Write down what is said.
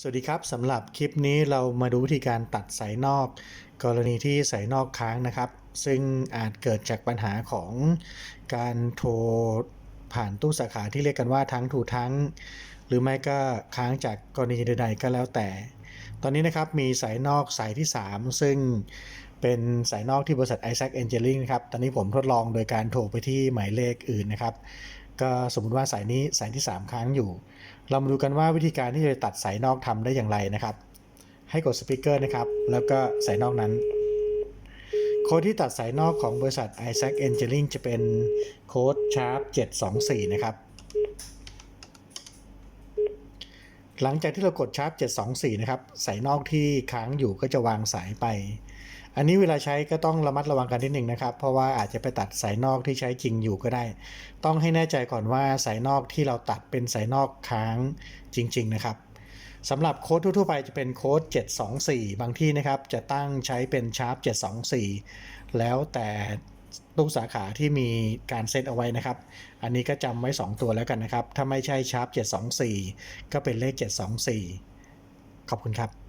สวัสดีครับสำหรับคลิปนี้เรามาดูวิธีการตัดสายนอก กรณีที่สายนอกค้างนะครับ ซึ่งอาจเกิดจากปัญหาของการโทรผ่านตู้สาขาที่เรียกกันว่าทั้งถูทั้ง หรือไม่ก็ค้างจากกรณีใดๆก็แล้วแต่ ตอนนี้นะครับมีสายนอกสายที่ 3 ซึ่งเป็นสายนอกที่บริษัท Isaac Engineering นะครับ ตอนนี้ผมทดลองโดยการโทรไปที่หมายเลขอื่นนะครับ ก็สมมุติว่าสายนี้สายที่ 3 ค้างอยู่ เรามาดูกันว่าวิธีการที่จะตัดสายนอกทำได้อย่างไรนะครับ ให้กดสปีกเกอร์นะครับ แล้วก็สายนอกนั้นโค้ดที่ตัดสายนอกของบริษัท Isaac Engineering จะเป็นโค้ด Sharp 724 นะครับ หลังจากที่เรากด Sharp 724 นะครับ สายนอกที่ค้างอยู่ก็จะวางสายไป อันนี้เวลาใช้ก็ต้องระมัดระวังกันนิดหนึ่งนะครับ เพราะว่าอาจจะไปตัดสายนอกที่ใช้จริงอยู่ก็ได้ ต้องให้แน่ใจก่อนว่าสายนอกที่เราตัดเป็นสายนอกค้างจริง ๆ นะครับสำหรับโค้ดทั่วๆไปจะเป็นโค้ด 724 บางที่นะครับ จะตั้งใช้เป็น Sharp 724 แล้วแต่ ตู้สาขาที่มีการเซตเอาไว้นะครับ อันนี้ก็จำไว้ 2 ตัวแล้วกันนะครับ ถ้าไม่ใช่ชาร์ป724 ก็เป็นเลข 724 ขอบคุณครับ